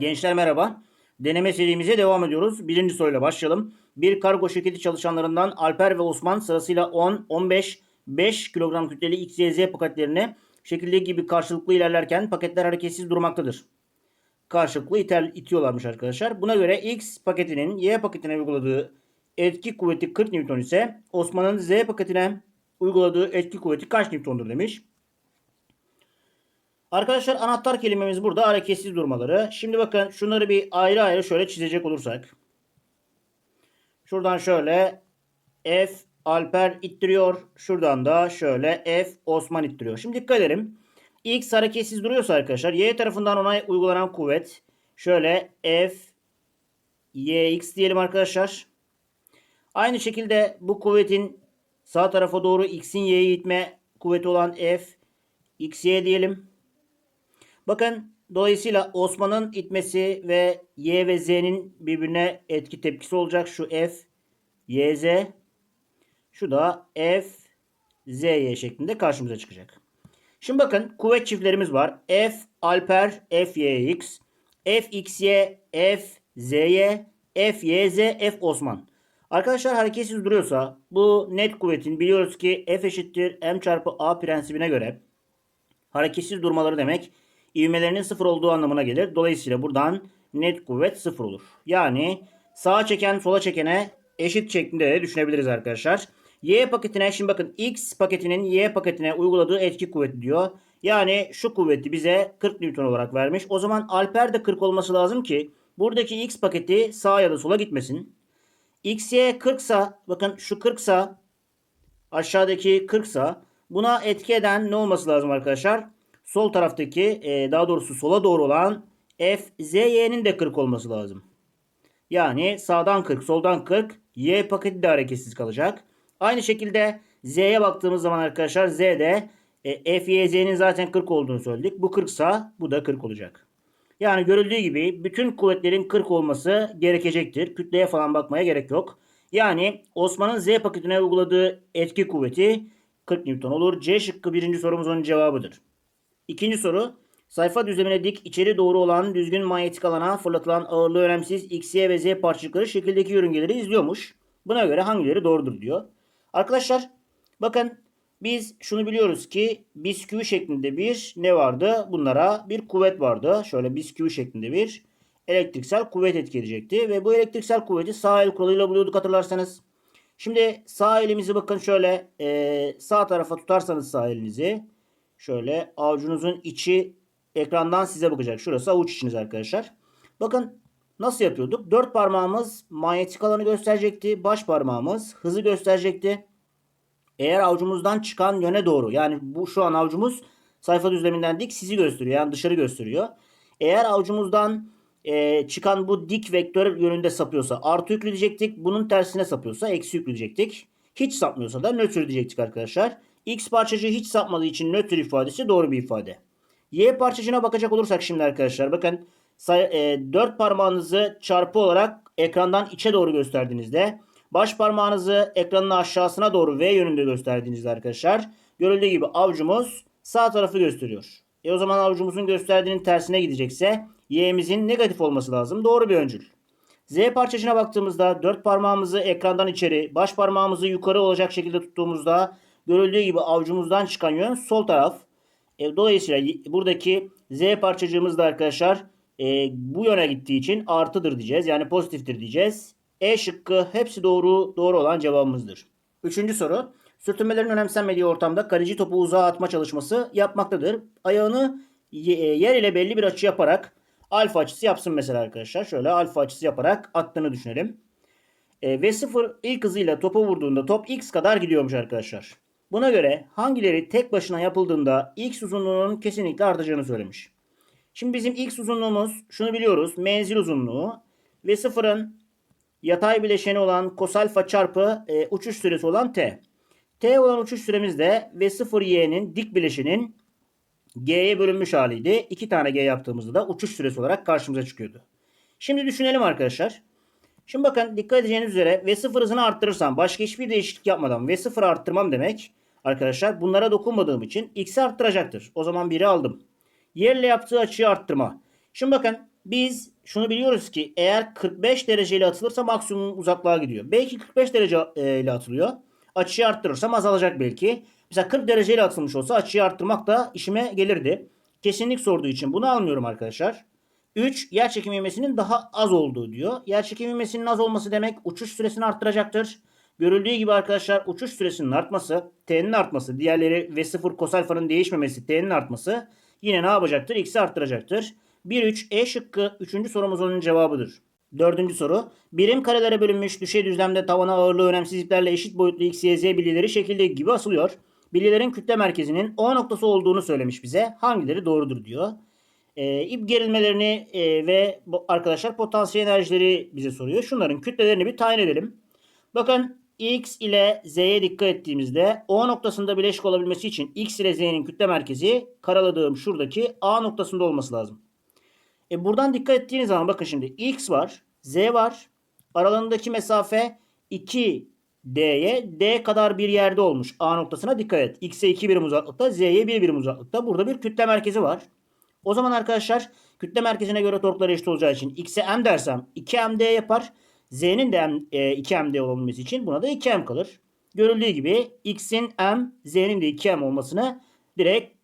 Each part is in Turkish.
Gençler merhaba. Deneme serimize devam ediyoruz. Birinci soruyla başlayalım. Bir kargo şirketi çalışanlarından Alper ve Osman sırasıyla 10, 15, 5 kilogram kütleli XYZ paketlerini şekildeki gibi karşılıklı ilerlerken paketler hareketsiz durmaktadır. Karşılıklı iter, itiyorlarmış arkadaşlar. Buna göre X paketinin Y paketine uyguladığı etki kuvveti 40 Newton ise Osman'ın Z paketine uyguladığı etki kuvveti kaç Newton'dur demiş. Arkadaşlar anahtar kelimemiz burada hareketsiz durmaları. Şimdi bakın şunları bir ayrı ayrı şöyle çizecek olursak. Şuradan şöyle F Alper ittiriyor. Şuradan da şöyle F Osman ittiriyor. Şimdi dikkat edelim. X hareketsiz duruyorsa arkadaşlar Y tarafından ona uygulanan kuvvet şöyle F YX diyelim arkadaşlar. Aynı şekilde bu kuvvetin sağ tarafa doğru X'in Y'yi itme kuvveti olan F XY diyelim. Bakın dolayısıyla Osman'ın itmesi ve Y ve Z'nin birbirine etki tepkisi olacak. Şu F, Y, Z. Şu da F, Z, Y şeklinde karşımıza çıkacak. Şimdi bakın kuvvet çiftlerimiz var. F, Alper, F, Y, X. F, X, Y, F, Z, Y. F, Y, Z, F, Osman. Arkadaşlar hareketsiz duruyorsa bu net kuvvetin biliyoruz ki F eşittir M çarpı A prensibine göre hareketsiz durmaları demek ivmelerinin sıfır olduğu anlamına gelir. Dolayısıyla buradan net kuvvet sıfır olur. Yani sağa çeken sola çekene eşit şeklinde de düşünebiliriz arkadaşlar. Y paketine şimdi bakın X paketinin Y paketine uyguladığı etki kuvveti diyor. Yani şu kuvveti bize 40 Newton olarak vermiş. O zaman Alper de 40 olması lazım ki buradaki X paketi sağa ya da sola gitmesin. XY 40 sa bakın şu 40 sa aşağıdaki 40 sa buna etki eden ne olması lazım arkadaşlar? Sol taraftaki e, daha doğrusu sola doğru olan F, Z, Y'nin de 40 olması lazım. Yani sağdan 40, soldan 40. Y paketi de hareketsiz kalacak. Aynı şekilde Z'ye baktığımız zaman arkadaşlar Z'de e, F, Y, Z'nin zaten 40 olduğunu söyledik. Bu 40 sa bu da 40 olacak. Yani görüldüğü gibi bütün kuvvetlerin 40 olması gerekecektir. Kütleye falan bakmaya gerek yok. Yani Osman'ın Z paketine uyguladığı etki kuvveti 40 Newton olur. C şıkkı birinci sorumuzun cevabıdır. İkinci soru. Sayfa düzlemine dik içeri doğru olan düzgün manyetik alana fırlatılan ağırlığı önemsiz X, Y ve Z parçacıkları şekildeki yörüngeleri izliyormuş. Buna göre hangileri doğrudur diyor. Arkadaşlar bakın biz şunu biliyoruz ki bisküvi şeklinde bir ne vardı? Bunlara bir kuvvet vardı. Şöyle bisküvi şeklinde bir elektriksel kuvvet etki edecekti. Ve bu elektriksel kuvveti sağ el kuralıyla buluyorduk hatırlarsanız. Şimdi sağ elimizi bakın şöyle sağ tarafa tutarsanız sağ elinizi şöyle avucunuzun içi ekrandan size bakacak. Şurası avuç içiniz arkadaşlar. Bakın nasıl yapıyorduk? Dört parmağımız manyetik alanı gösterecekti. Baş parmağımız hızı gösterecekti. Eğer avucumuzdan çıkan yöne doğru yani bu şu an avucumuz sayfa düzleminden dik sizi gösteriyor. Yani dışarı gösteriyor. Eğer avucumuzdan e, çıkan bu dik vektör yönünde sapıyorsa artı yükleyecektik. Bunun tersine sapıyorsa eksi yükleyecektik. Hiç sapmıyorsa da nötr diyecektik arkadaşlar. X parçacığı hiç sapmadığı için nötr ifadesi doğru bir ifade. Y parçacığına bakacak olursak şimdi arkadaşlar bakın e, 4 parmağınızı çarpı olarak ekrandan içe doğru gösterdiğinizde baş parmağınızı ekranın aşağısına doğru V yönünde gösterdiğinizde arkadaşlar görüldüğü gibi avucumuz sağ tarafı gösteriyor. E o zaman avucumuzun gösterdiğinin tersine gidecekse Y'mizin negatif olması lazım. Doğru bir öncül. Z parçacığına baktığımızda dört parmağımızı ekrandan içeri, baş parmağımızı yukarı olacak şekilde tuttuğumuzda görüldüğü gibi avucumuzdan çıkan yön sol taraf. E, dolayısıyla buradaki Z parçacığımız da arkadaşlar e, bu yöne gittiği için artıdır diyeceğiz. Yani pozitiftir diyeceğiz. E şıkkı hepsi doğru doğru olan cevabımızdır. Üçüncü soru. Sürtünmelerin önemsenmediği ortamda kaleci topu uzağa atma çalışması yapmaktadır. Ayağını yer ile belli bir açı yaparak alfa açısı yapsın mesela arkadaşlar. Şöyle alfa açısı yaparak attığını düşünelim. E, V0 ilk hızıyla topa vurduğunda top x kadar gidiyormuş arkadaşlar. Buna göre hangileri tek başına yapıldığında x uzunluğunun kesinlikle artacağını söylemiş. Şimdi bizim x uzunluğumuz şunu biliyoruz. Menzil uzunluğu ve sıfırın yatay bileşeni olan kos alfa çarpı e, uçuş süresi olan t. t olan uçuş süremiz de v 0 y'nin dik bileşenin g'ye bölünmüş haliydi. İki tane g yaptığımızda da uçuş süresi olarak karşımıza çıkıyordu. Şimdi düşünelim arkadaşlar. Şimdi bakın dikkat edeceğiniz üzere V0 hızını arttırırsam başka hiçbir değişiklik yapmadan V0 arttırmam demek arkadaşlar bunlara dokunmadığım için x'i arttıracaktır. O zaman 1'i aldım. Yerle yaptığı açıyı arttırma. Şimdi bakın biz şunu biliyoruz ki eğer 45 dereceyle atılırsa maksimum uzaklığa gidiyor. Belki 45 derece e, atılıyor. Açıyı arttırırsam azalacak belki. Mesela 40 dereceyle atılmış olsa açıyı arttırmak da işime gelirdi. Kesinlik sorduğu için bunu almıyorum arkadaşlar. 3. Yer çekimi ivmesinin daha az olduğu diyor. Yer çekimi ivmesinin az olması demek uçuş süresini arttıracaktır. Görüldüğü gibi arkadaşlar uçuş süresinin artması, t'nin artması, diğerleri ve 0 kos alfanın değişmemesi, t'nin artması yine ne yapacaktır? X'i arttıracaktır. 1-3 E şıkkı 3. sorumuz onun cevabıdır. Dördüncü soru. Birim karelere bölünmüş düşey düzlemde tavana ağırlığı önemsiz iplerle eşit boyutlu x, y, z bilyeleri şekildeki gibi asılıyor. Bilyelerin kütle merkezinin O noktası olduğunu söylemiş bize. Hangileri doğrudur diyor. E, ip gerilmelerini e, ve arkadaşlar potansiyel enerjileri bize soruyor. Şunların kütlelerini bir tayin edelim. Bakın x ile z'ye dikkat ettiğimizde O noktasında bileşik olabilmesi için x ile z'nin kütle merkezi karaladığım şuradaki A noktasında olması lazım. E buradan dikkat ettiğiniz zaman bakın şimdi x var, z var. Aralarındaki mesafe 2d'ye d kadar bir yerde olmuş. A noktasına dikkat et. X'e 2 birim uzaklıkta, z'ye 1 birim uzaklıkta. Burada bir kütle merkezi var. O zaman arkadaşlar kütle merkezine göre torkları eşit olacağı için x'e m dersem 2md yapar. Z'nin de m, e, 2md olabilmesi için buna da 2m kalır. Görüldüğü gibi x'in m, z'nin de 2m olmasını direkt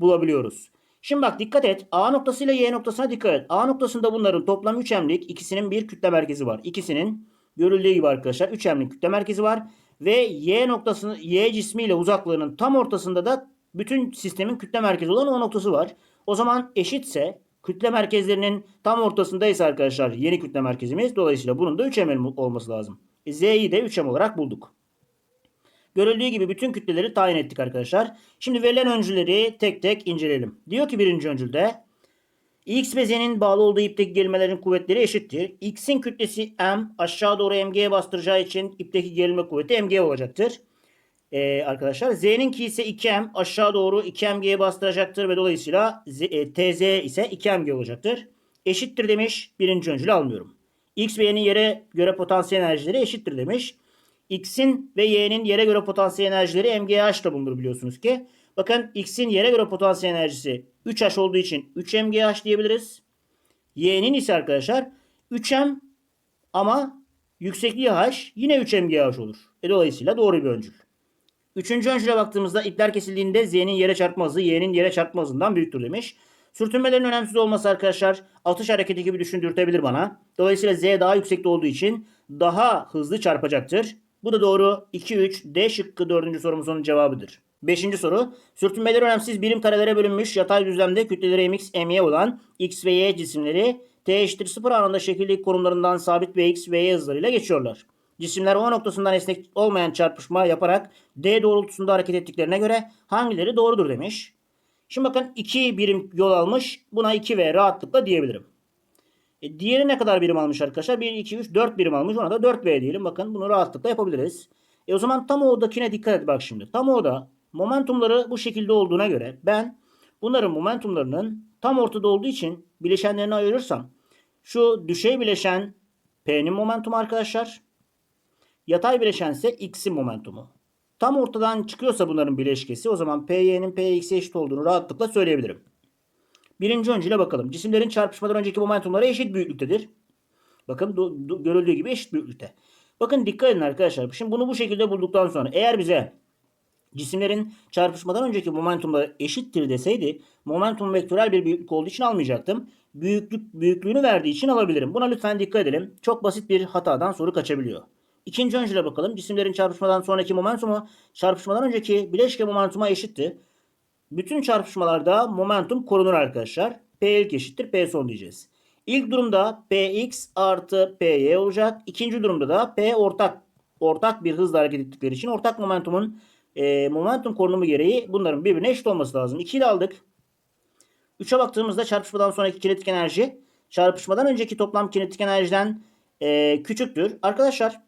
bulabiliyoruz. Şimdi bak dikkat et. A noktası ile Y noktasına dikkat et. A noktasında bunların toplam 3M'lik ikisinin bir kütle merkezi var. İkisinin görüldüğü gibi arkadaşlar 3M'lik kütle merkezi var. Ve Y noktasının Y cismi ile uzaklığının tam ortasında da bütün sistemin kütle merkezi olan O noktası var. O zaman eşitse kütle merkezlerinin tam ortasındaysa arkadaşlar yeni kütle merkezimiz. Dolayısıyla bunun da 3M olması lazım. E, Z'yi de 3M olarak bulduk. Görüldüğü gibi bütün kütleleri tayin ettik arkadaşlar. Şimdi verilen öncülleri tek tek inceleyelim. Diyor ki birinci öncülde X ve Z'nin bağlı olduğu ipteki gerilmelerin kuvvetleri eşittir. X'in kütlesi M aşağı doğru MG'ye bastıracağı için ipteki gerilme kuvveti MG olacaktır. Ee, arkadaşlar Z'ninki ise 2M aşağı doğru 2MG'ye bastıracaktır ve dolayısıyla Z, e, TZ ise 2MG olacaktır. Eşittir demiş. Birinci öncülü almıyorum. X ve Y'nin yere göre potansiyel enerjileri eşittir demiş. X'in ve Y'nin yere göre potansiyel enerjileri MGH da bulunur biliyorsunuz ki. Bakın X'in yere göre potansiyel enerjisi 3H olduğu için 3MGH diyebiliriz. Y'nin ise arkadaşlar 3M ama yüksekliği H yine 3MGH olur. E dolayısıyla doğru bir öncül. Üçüncü öncüle baktığımızda ipler kesildiğinde Z'nin yere çarpma hızı Y'nin yere çarpma hızından büyüktür demiş. Sürtünmelerin önemsiz olması arkadaşlar atış hareketi gibi düşündürtebilir bana. Dolayısıyla Z daha yüksekte olduğu için daha hızlı çarpacaktır. Bu da doğru. 2-3 D şıkkı 4. sorumuzun cevabıdır. 5. soru. Sürtünmeleri önemsiz birim karelere bölünmüş yatay düzlemde kütleleri mx, my olan x ve y cisimleri t eşittir 0 anında şekillik konumlarından sabit vx ve y hızlarıyla geçiyorlar. Cisimler O noktasından esnek olmayan çarpışma yaparak D doğrultusunda hareket ettiklerine göre hangileri doğrudur demiş. Şimdi bakın 2 birim yol almış. Buna 2V rahatlıkla diyebilirim. E, diğeri ne kadar birim almış arkadaşlar? 1, 2, 3, 4 birim almış. Ona da 4V diyelim. Bakın bunu rahatlıkla yapabiliriz. E o zaman tam O'dakine dikkat et bak şimdi. Tam O'da momentumları bu şekilde olduğuna göre ben bunların momentumlarının tam ortada olduğu için bileşenlerini ayırırsam şu düşey bileşen P'nin momentumu arkadaşlar. Yatay bileşen ise X'in momentumu. Tam ortadan çıkıyorsa bunların bileşkesi o zaman PY'nin PX'e eşit olduğunu rahatlıkla söyleyebilirim. Birinci öncüle bakalım. Cisimlerin çarpışmadan önceki momentumları eşit büyüklüktedir. Bakın do, do, görüldüğü gibi eşit büyüklükte. Bakın dikkat edin arkadaşlar. Şimdi bunu bu şekilde bulduktan sonra eğer bize cisimlerin çarpışmadan önceki momentumları eşittir deseydi momentum vektörel bir büyüklük olduğu için almayacaktım. Büyüklük büyüklüğünü verdiği için alabilirim. Buna lütfen dikkat edelim. Çok basit bir hatadan soru kaçabiliyor. İkinci öncüle bakalım. Cisimlerin çarpışmadan sonraki momentumu çarpışmadan önceki bileşke momentuma eşitti. Bütün çarpışmalarda momentum korunur arkadaşlar. P ilk eşittir P son diyeceğiz. İlk durumda Px artı Py olacak. İkinci durumda da P ortak ortak bir hızla hareket ettikleri için ortak momentumun e, momentum korunumu gereği bunların birbirine eşit olması lazım. 2'yi de aldık. 3'e baktığımızda çarpışmadan sonraki kinetik enerji çarpışmadan önceki toplam kinetik enerjiden e, küçüktür. Arkadaşlar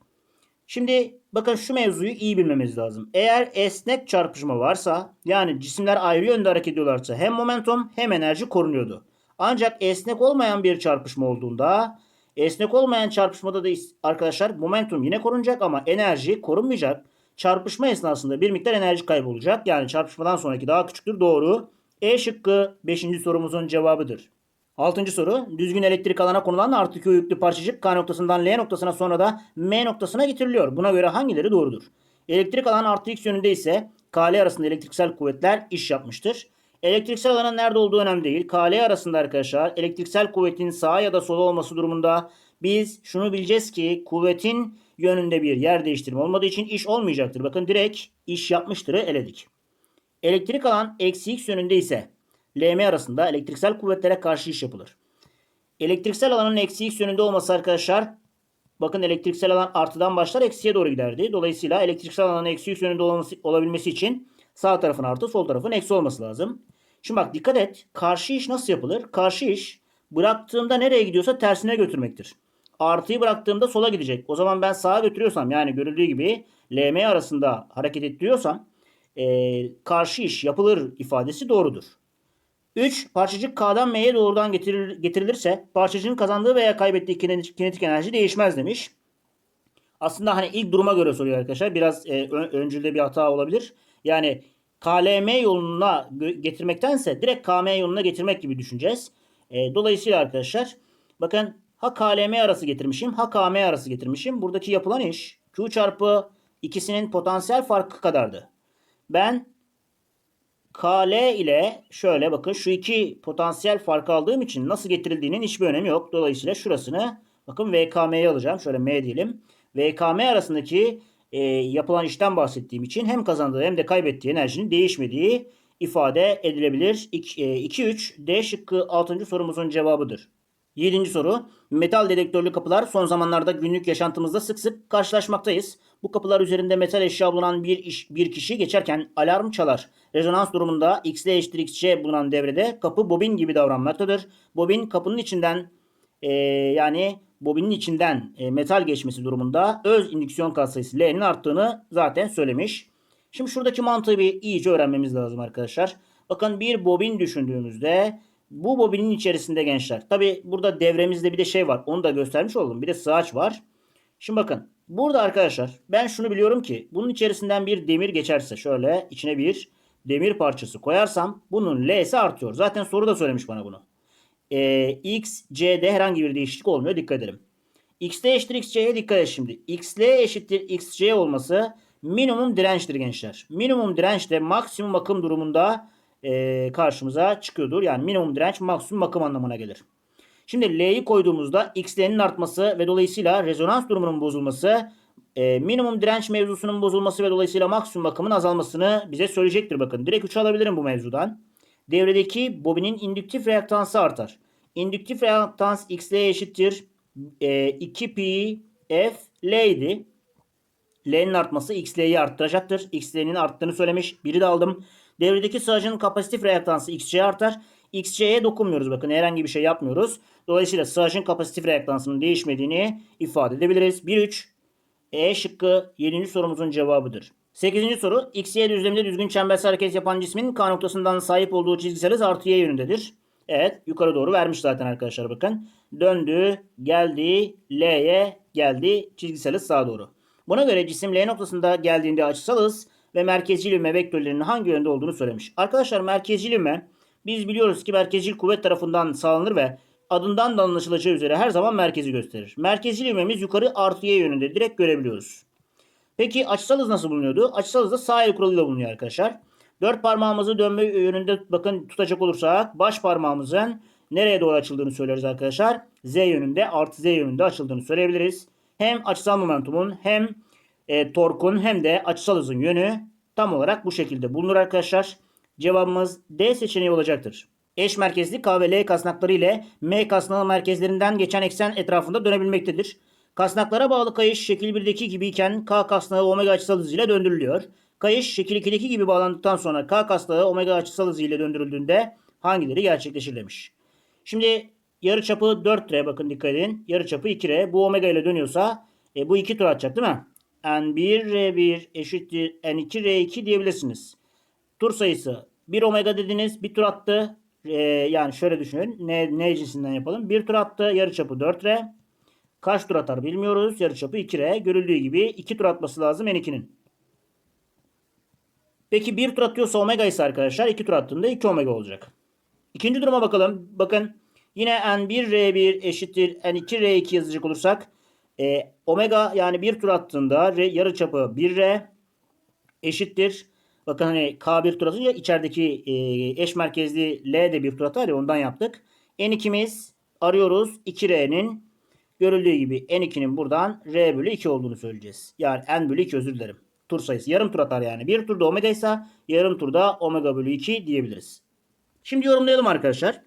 Şimdi bakın şu mevzuyu iyi bilmemiz lazım. Eğer esnek çarpışma varsa yani cisimler ayrı yönde hareket ediyorlarsa hem momentum hem enerji korunuyordu. Ancak esnek olmayan bir çarpışma olduğunda esnek olmayan çarpışmada da arkadaşlar momentum yine korunacak ama enerji korunmayacak. Çarpışma esnasında bir miktar enerji kaybolacak. Yani çarpışmadan sonraki daha küçüktür. Doğru. E şıkkı 5. sorumuzun cevabıdır. Altıncı soru. Düzgün elektrik alana konulan artı Q yüklü parçacık K noktasından L noktasına sonra da M noktasına getiriliyor. Buna göre hangileri doğrudur? Elektrik alan artı X yönünde ise KL arasında elektriksel kuvvetler iş yapmıştır. Elektriksel alanın nerede olduğu önemli değil. KL arasında arkadaşlar elektriksel kuvvetin sağa ya da sola olması durumunda biz şunu bileceğiz ki kuvvetin yönünde bir yer değiştirme olmadığı için iş olmayacaktır. Bakın direkt iş yapmıştırı eledik. Elektrik alan eksi x yönünde ise LM arasında elektriksel kuvvetlere karşı iş yapılır. Elektriksel alanın eksi x yönünde olması arkadaşlar bakın elektriksel alan artıdan başlar eksiye doğru giderdi. Dolayısıyla elektriksel alanın eksi x yönünde olması, olabilmesi için sağ tarafın artı sol tarafın eksi olması lazım. Şimdi bak dikkat et. Karşı iş nasıl yapılır? Karşı iş bıraktığımda nereye gidiyorsa tersine götürmektir. Artıyı bıraktığımda sola gidecek. O zaman ben sağa götürüyorsam yani görüldüğü gibi LM arasında hareket ettiriyorsam e, karşı iş yapılır ifadesi doğrudur. 3. Parçacık K'dan M'ye doğrudan getirilir, getirilirse parçacığın kazandığı veya kaybettiği kinetik enerji değişmez demiş. Aslında hani ilk duruma göre soruyor arkadaşlar. Biraz e, ön, öncülde bir hata olabilir. Yani KLM yoluna getirmektense direkt KM yoluna getirmek gibi düşüneceğiz. E, dolayısıyla arkadaşlar bakın ha KLM arası getirmişim ha KM arası getirmişim. Buradaki yapılan iş Q çarpı ikisinin potansiyel farkı kadardı. Ben KL ile şöyle bakın şu iki potansiyel farkı aldığım için nasıl getirildiğinin hiçbir önemi yok. Dolayısıyla şurasını bakın VKM'yi alacağım. Şöyle M diyelim. VKM arasındaki e, yapılan işten bahsettiğim için hem kazandığı hem de kaybettiği enerjinin değişmediği ifade edilebilir. 2-3 D şıkkı 6. sorumuzun cevabıdır. 7. soru. Metal dedektörlü kapılar son zamanlarda günlük yaşantımızda sık sık karşılaşmaktayız. Bu kapılar üzerinde metal eşya bulunan bir, iş, bir kişi geçerken alarm çalar. Rezonans durumunda XL eşittir XC bulunan devrede kapı bobin gibi davranmaktadır. Bobin kapının içinden e, yani bobinin içinden e, metal geçmesi durumunda öz indüksiyon katsayısı L'nin arttığını zaten söylemiş. Şimdi şuradaki mantığı bir iyice öğrenmemiz lazım arkadaşlar. Bakın bir bobin düşündüğümüzde bu bobinin içerisinde gençler. Tabi burada devremizde bir de şey var. Onu da göstermiş oldum. Bir de sığaç var. Şimdi bakın. Burada arkadaşlar ben şunu biliyorum ki bunun içerisinden bir demir geçerse şöyle içine bir demir parçası koyarsam bunun L'si artıyor. Zaten soru da söylemiş bana bunu. Ee, X, C'de herhangi bir değişiklik olmuyor. Dikkat edelim. X'de eşittir XC'ye dikkat et şimdi. XL eşittir XC olması minimum dirençtir gençler. Minimum direnç de maksimum akım durumunda e, karşımıza çıkıyordur. Yani minimum direnç maksimum akım anlamına gelir. Şimdi L'yi koyduğumuzda XL'nin artması ve dolayısıyla rezonans durumunun bozulması e, minimum direnç mevzusunun bozulması ve dolayısıyla maksimum akımın azalmasını bize söyleyecektir. Bakın direkt 3 alabilirim bu mevzudan. Devredeki bobinin indüktif reaktansı artar. İndüktif reaktans XL eşittir e, 2pi F L idi. L'nin artması XL'yi arttıracaktır. XL'nin arttığını söylemiş. Biri de aldım. Devredeki sığacın kapasitif reaktansı XC artar. XC'ye dokunmuyoruz bakın herhangi bir şey yapmıyoruz. Dolayısıyla sığacın kapasitif reaktansının değişmediğini ifade edebiliriz. 1-3 E şıkkı 7. sorumuzun cevabıdır. 8. soru XY düzleminde düzgün çembersel hareket yapan cismin K noktasından sahip olduğu çizgisel hız artı Y yönündedir. Evet yukarı doğru vermiş zaten arkadaşlar bakın. Döndü, geldi, L'ye geldi, çizgisel hız sağa doğru. Buna göre cisim L noktasında geldiğinde açısal hız ve merkezcil ivme vektörlerinin hangi yönde olduğunu söylemiş. Arkadaşlar merkezcil ivme biz biliyoruz ki merkezcil kuvvet tarafından sağlanır ve adından da anlaşılacağı üzere her zaman merkezi gösterir. Merkezcil ivmemiz yukarı artı y yönünde direkt görebiliyoruz. Peki açısal hız nasıl bulunuyordu? Açısal hız da sağ el kuralıyla bulunuyor arkadaşlar. Dört parmağımızı dönme yönünde bakın tutacak olursak baş parmağımızın nereye doğru açıldığını söyleriz arkadaşlar. Z yönünde artı Z yönünde açıldığını söyleyebiliriz. Hem açısal momentumun hem e, torkun hem de açısal hızın yönü tam olarak bu şekilde bulunur arkadaşlar. Cevabımız D seçeneği olacaktır. Eş merkezli K ve L kasnakları ile M kasnağı merkezlerinden geçen eksen etrafında dönebilmektedir. Kasnaklara bağlı kayış şekil 1'deki gibiyken K kasnağı omega açısal hızıyla döndürülüyor. Kayış şekil 2'deki gibi bağlandıktan sonra K kasnağı omega açısal hızıyla döndürüldüğünde hangileri gerçekleşir demiş. Şimdi yarı çapı 4R bakın dikkat edin. Yarı çapı 2R. Bu omega ile dönüyorsa e, bu 2 tur atacak değil mi? N1 R1 eşittir N2 R2 diyebilirsiniz. Tur sayısı 1 omega dediniz. Bir tur attı. Ee, yani şöyle düşünün. Ne, ne cinsinden yapalım. Bir tur attı. Yarıçapı 4R. Kaç tur atar bilmiyoruz. Yarıçapı 2R. Görüldüğü gibi 2 tur atması lazım N2'nin. Peki bir tur atıyorsa omega ise arkadaşlar 2 tur attığında 2 omega olacak. İkinci duruma bakalım. Bakın Yine N1R1 eşittir N2R2 yazacak olursak e, omega yani bir tur attığında R, yarıçapı 1R eşittir. Bakın hani K1 tur atınca içerideki e, eş merkezli L de bir tur atar ya ondan yaptık. N2'miz arıyoruz 2R'nin görüldüğü gibi N2'nin buradan R bölü 2 olduğunu söyleyeceğiz. Yani N bölü 2 özür dilerim. Tur sayısı yarım tur atar yani. Bir turda omega ise yarım turda omega bölü 2 diyebiliriz. Şimdi yorumlayalım arkadaşlar.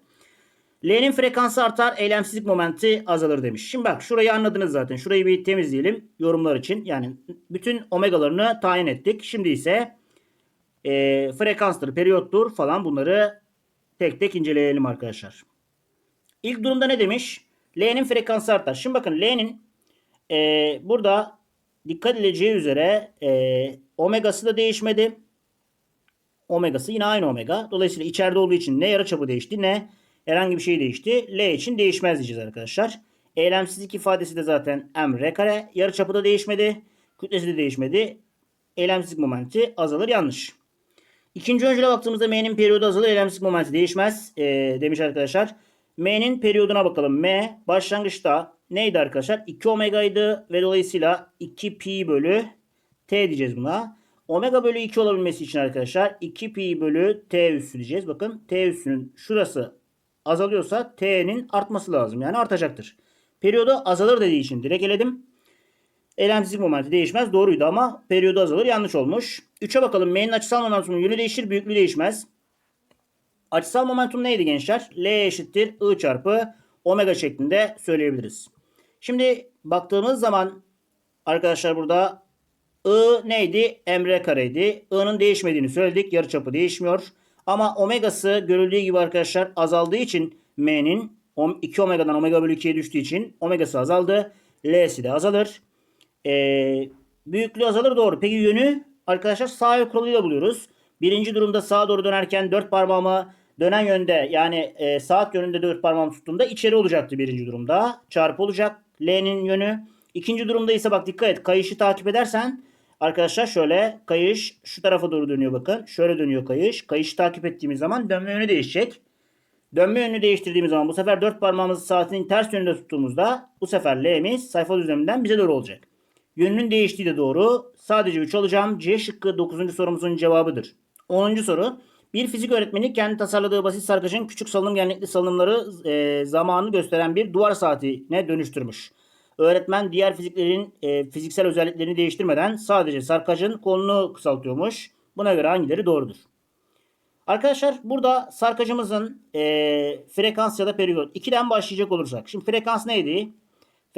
L'nin frekansı artar, eylemsizlik momenti azalır demiş. Şimdi bak şurayı anladınız zaten. Şurayı bir temizleyelim yorumlar için. Yani bütün omegalarını tayin ettik. Şimdi ise e, frekanstır, periyottur falan bunları tek tek inceleyelim arkadaşlar. İlk durumda ne demiş? L'nin frekansı artar. Şimdi bakın L'nin e, burada dikkat edileceği üzere e, omegası da değişmedi. Omegası yine aynı omega. Dolayısıyla içeride olduğu için ne yarıçapı değişti ne herhangi bir şey değişti. L için değişmez diyeceğiz arkadaşlar. Eylemsizlik ifadesi de zaten m r kare. Yarıçapı da değişmedi. Kütlesi de değişmedi. Eylemsizlik momenti azalır yanlış. İkinci öncüle baktığımızda m'nin periyodu azalır. Eylemsizlik momenti değişmez e, demiş arkadaşlar. M'nin periyoduna bakalım. M başlangıçta neydi arkadaşlar? 2 omegaydı ve dolayısıyla 2 pi bölü t diyeceğiz buna. Omega bölü 2 olabilmesi için arkadaşlar 2 pi bölü t üssü diyeceğiz. Bakın t üssünün şurası azalıyorsa t'nin artması lazım. Yani artacaktır. Periyodu azalır dediği için direkt eledim. Eylemsizlik momenti değişmez. Doğruydu ama periyodu azalır. Yanlış olmuş. 3'e bakalım. M'nin açısal momentumunun yönü değişir. Büyüklüğü değişmez. Açısal momentum neydi gençler? L eşittir I çarpı omega şeklinde söyleyebiliriz. Şimdi baktığımız zaman arkadaşlar burada I neydi? Emre kareydi. I'nın değişmediğini söyledik. Yarıçapı değişmiyor. Ama omegası görüldüğü gibi arkadaşlar azaldığı için M'nin 2 omega'dan omega bölü 2'ye düştüğü için omegası azaldı. L'si de azalır. Ee, büyüklüğü azalır doğru. Peki yönü arkadaşlar sağ yol kuralıyla buluyoruz. Birinci durumda sağa doğru dönerken dört parmağımı dönen yönde yani e, saat yönünde dört parmağımı tuttuğumda içeri olacaktı birinci durumda. Çarpı olacak. L'nin yönü. İkinci durumda ise bak dikkat et. Kayışı takip edersen arkadaşlar şöyle kayış şu tarafa doğru dönüyor bakın. Şöyle dönüyor kayış. Kayışı takip ettiğimiz zaman dönme yönü değişecek. Dönme yönünü değiştirdiğimiz zaman bu sefer dört parmağımızı saatin ters yönünde tuttuğumuzda bu sefer L'miz sayfa düzleminden bize doğru olacak. Yönünün değiştiği de doğru. Sadece 3 alacağım. C şıkkı 9. sorumuzun cevabıdır. 10. soru. Bir fizik öğretmeni kendi tasarladığı basit sarkacın küçük salınım genlikli salınımları e, zamanını gösteren bir duvar saatine dönüştürmüş. Öğretmen diğer fiziklerin e, fiziksel özelliklerini değiştirmeden sadece sarkacın kolunu kısaltıyormuş. Buna göre hangileri doğrudur? Arkadaşlar burada sarkacımızın e, frekans ya da periyot 2'den başlayacak olursak. Şimdi frekans neydi?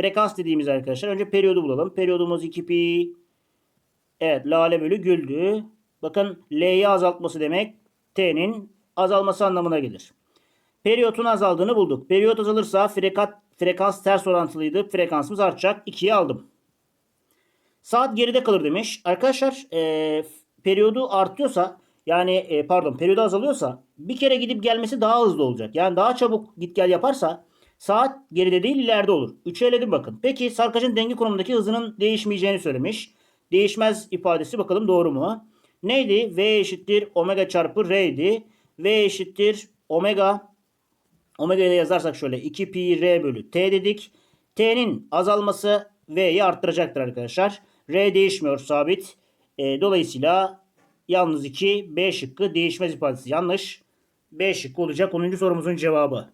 Frekans dediğimiz arkadaşlar önce periyodu bulalım. Periyodumuz 2 pi. Evet lale bölü güldü. Bakın L'yi azaltması demek T'nin azalması anlamına gelir. Periyotun azaldığını bulduk. Periyot azalırsa frekat, frekans ters orantılıydı. Frekansımız artacak. 2'yi aldım. Saat geride kalır demiş. Arkadaşlar e, periyodu artıyorsa yani e, pardon periyodu azalıyorsa bir kere gidip gelmesi daha hızlı olacak. Yani daha çabuk git gel yaparsa saat geride değil ileride olur. 3'ü eledim bakın. Peki sarkacın denge konumundaki hızının değişmeyeceğini söylemiş. Değişmez ifadesi bakalım doğru mu? Neydi? V eşittir omega çarpı R idi. V eşittir omega. Omega ile yazarsak şöyle 2 pi R bölü T dedik. T'nin azalması V'yi arttıracaktır arkadaşlar. R değişmiyor sabit. E, dolayısıyla yalnız 2 B şıkkı değişmez ifadesi yanlış. B şıkkı olacak 10. sorumuzun cevabı.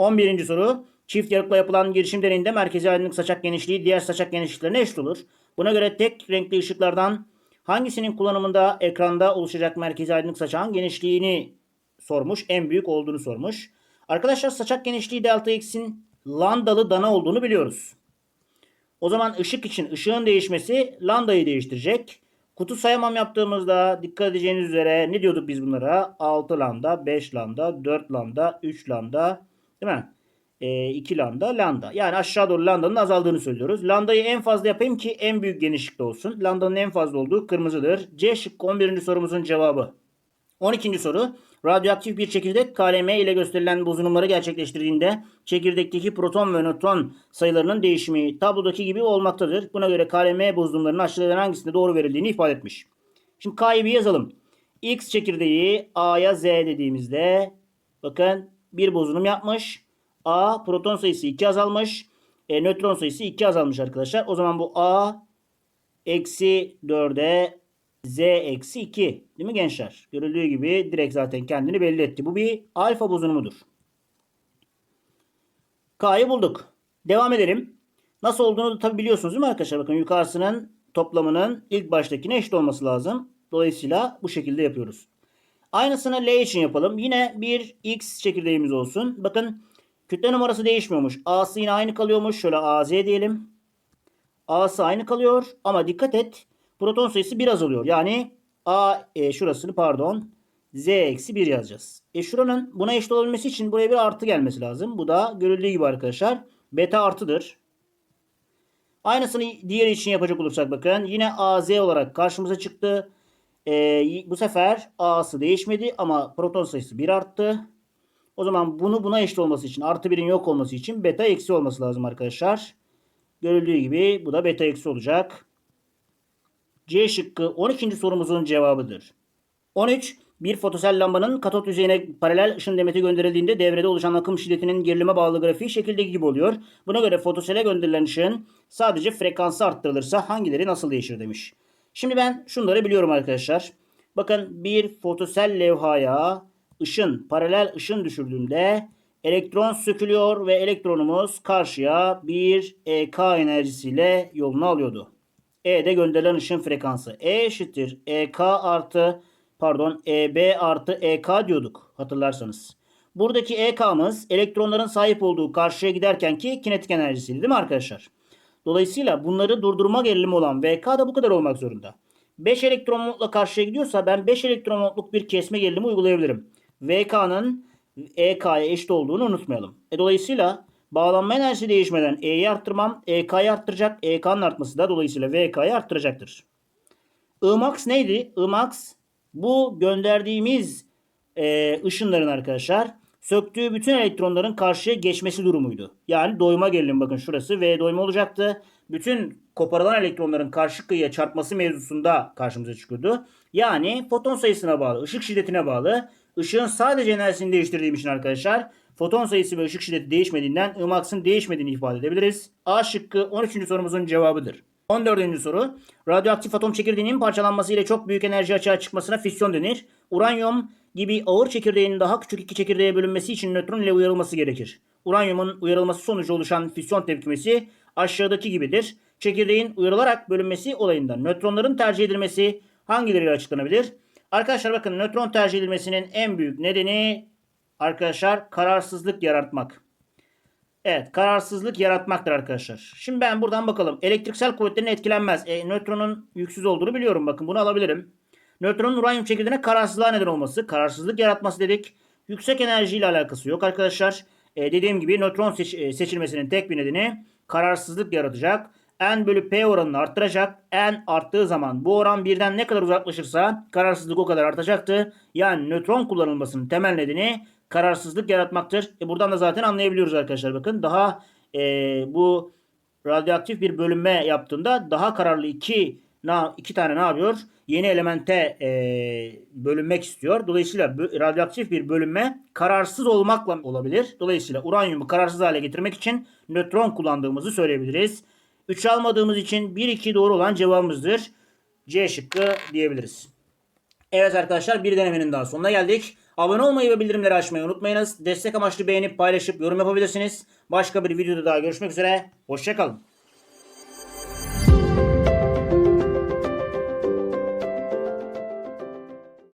11. soru. Çift yarıkla yapılan girişim deneyinde merkezi aydınlık saçak genişliği diğer saçak genişliklerine eşit olur. Buna göre tek renkli ışıklardan hangisinin kullanımında ekranda oluşacak merkezi aydınlık saçağın genişliğini sormuş. En büyük olduğunu sormuş. Arkadaşlar saçak genişliği delta x'in landalı dana olduğunu biliyoruz. O zaman ışık için ışığın değişmesi landayı değiştirecek. Kutu sayamam yaptığımızda dikkat edeceğiniz üzere ne diyorduk biz bunlara? 6 lambda, 5 lambda, 4 lambda, 3 lambda değil mi? E, 2 lambda, lambda. Yani aşağı doğru lambdanın azaldığını söylüyoruz. Lambdayı en fazla yapayım ki en büyük genişlikte olsun. Lambdanın en fazla olduğu kırmızıdır. C şıkkı 11. sorumuzun cevabı. 12. soru. Radyoaktif bir çekirdek KLM ile gösterilen bozulumları gerçekleştirdiğinde çekirdekteki proton ve nötron sayılarının değişimi tablodaki gibi olmaktadır. Buna göre KLM bozulumlarının aşağıdakilerden hangisinde doğru verildiğini ifade etmiş. Şimdi K'yı bir yazalım. X çekirdeği A'ya Z dediğimizde bakın bir bozulum yapmış. A proton sayısı 2 azalmış. E, nötron sayısı 2 azalmış arkadaşlar. O zaman bu A eksi 4'e Z eksi 2. Değil mi gençler? Görüldüğü gibi direkt zaten kendini belli etti. Bu bir alfa bozunumudur. K'yı bulduk. Devam edelim. Nasıl olduğunu da tabi biliyorsunuz değil mi arkadaşlar? Bakın yukarısının toplamının ilk baştakine eşit olması lazım. Dolayısıyla bu şekilde yapıyoruz. Aynısını L için yapalım. Yine bir X çekirdeğimiz olsun. Bakın kütle numarası değişmiyormuş. A'sı yine aynı kalıyormuş. Şöyle AZ diyelim. A'sı aynı kalıyor. Ama dikkat et. Proton sayısı 1 azalıyor. Yani A e, şurasını pardon. Z eksi 1 yazacağız. E şuranın buna eşit olabilmesi için buraya bir artı gelmesi lazım. Bu da görüldüğü gibi arkadaşlar. Beta artıdır. Aynısını diğer için yapacak olursak bakın. Yine AZ olarak karşımıza çıktı. Ee, bu sefer A'sı değişmedi ama proton sayısı 1 arttı. O zaman bunu buna eşit olması için artı 1'in yok olması için beta eksi olması lazım arkadaşlar. Görüldüğü gibi bu da beta eksi olacak. C şıkkı 12. sorumuzun cevabıdır. 13. Bir fotosel lambanın katot yüzeyine paralel ışın demeti gönderildiğinde devrede oluşan akım şiddetinin gerilime bağlı grafiği şekildeki gibi oluyor. Buna göre fotosele gönderilen ışığın sadece frekansı arttırılırsa hangileri nasıl değişir demiş. Şimdi ben şunları biliyorum arkadaşlar. Bakın bir fotosel levhaya ışın, paralel ışın düşürdüğümde elektron sökülüyor ve elektronumuz karşıya bir EK enerjisiyle yolunu alıyordu. E'de gönderilen ışın frekansı. E eşittir EK artı pardon EB artı EK diyorduk hatırlarsanız. Buradaki EK'mız elektronların sahip olduğu karşıya giderken ki kinetik enerjisiydi değil mi arkadaşlar? Dolayısıyla bunları durdurma gerilimi olan VK da bu kadar olmak zorunda. 5 elektron voltla karşıya gidiyorsa ben 5 elektron voltluk bir kesme gerilimi uygulayabilirim. VK'nın EK'ya eşit olduğunu unutmayalım. E dolayısıyla bağlanma enerjisi değişmeden E'yi arttırmam EK'yi arttıracak. EK'nın artması da dolayısıyla VK'yı arttıracaktır. Imax neydi? Imax bu gönderdiğimiz e, ışınların arkadaşlar söktüğü bütün elektronların karşıya geçmesi durumuydu. Yani doyma gerilim bakın şurası V doyma olacaktı. Bütün koparılan elektronların karşı kıyıya çarpması mevzusunda karşımıza çıkıyordu. Yani foton sayısına bağlı, ışık şiddetine bağlı. Işığın sadece enerjisini değiştirdiğim için arkadaşlar foton sayısı ve ışık şiddeti değişmediğinden Imax'ın değişmediğini ifade edebiliriz. A şıkkı 13. sorumuzun cevabıdır. 14. soru. Radyoaktif atom çekirdeğinin parçalanması ile çok büyük enerji açığa çıkmasına fisyon denir. Uranyum gibi ağır çekirdeğin daha küçük iki çekirdeğe bölünmesi için nötron ile uyarılması gerekir. Uranyumun uyarılması sonucu oluşan fisyon tepkimesi aşağıdaki gibidir. Çekirdeğin uyarılarak bölünmesi olayında nötronların tercih edilmesi hangileriyle açıklanabilir? Arkadaşlar bakın nötron tercih edilmesinin en büyük nedeni arkadaşlar kararsızlık yaratmak. Evet kararsızlık yaratmaktır arkadaşlar. Şimdi ben buradan bakalım. Elektriksel kuvvetlerin etkilenmez. E, nötronun yüksüz olduğunu biliyorum. Bakın bunu alabilirim. Nötronun uranyum çekirdeğine kararsızlığa neden olması. Kararsızlık yaratması dedik. Yüksek enerji ile alakası yok arkadaşlar. E, dediğim gibi nötron seç, e, seçilmesinin tek bir nedeni kararsızlık yaratacak. N bölü P oranını arttıracak. N arttığı zaman bu oran birden ne kadar uzaklaşırsa kararsızlık o kadar artacaktı. Yani nötron kullanılmasının temel nedeni kararsızlık yaratmaktır. E buradan da zaten anlayabiliyoruz arkadaşlar. Bakın daha e, bu radyoaktif bir bölünme yaptığında daha kararlı iki na, iki tane ne yapıyor? Yeni elemente e, bölünmek istiyor. Dolayısıyla radyoaktif bir bölünme kararsız olmakla olabilir. Dolayısıyla uranyumu kararsız hale getirmek için nötron kullandığımızı söyleyebiliriz. 3 almadığımız için 1-2 doğru olan cevabımızdır. C şıkkı diyebiliriz. Evet arkadaşlar bir denemenin daha sonuna geldik. Abone olmayı ve bildirimleri açmayı unutmayınız. Destek amaçlı beğenip paylaşıp yorum yapabilirsiniz. Başka bir videoda daha görüşmek üzere. Hoşçakalın.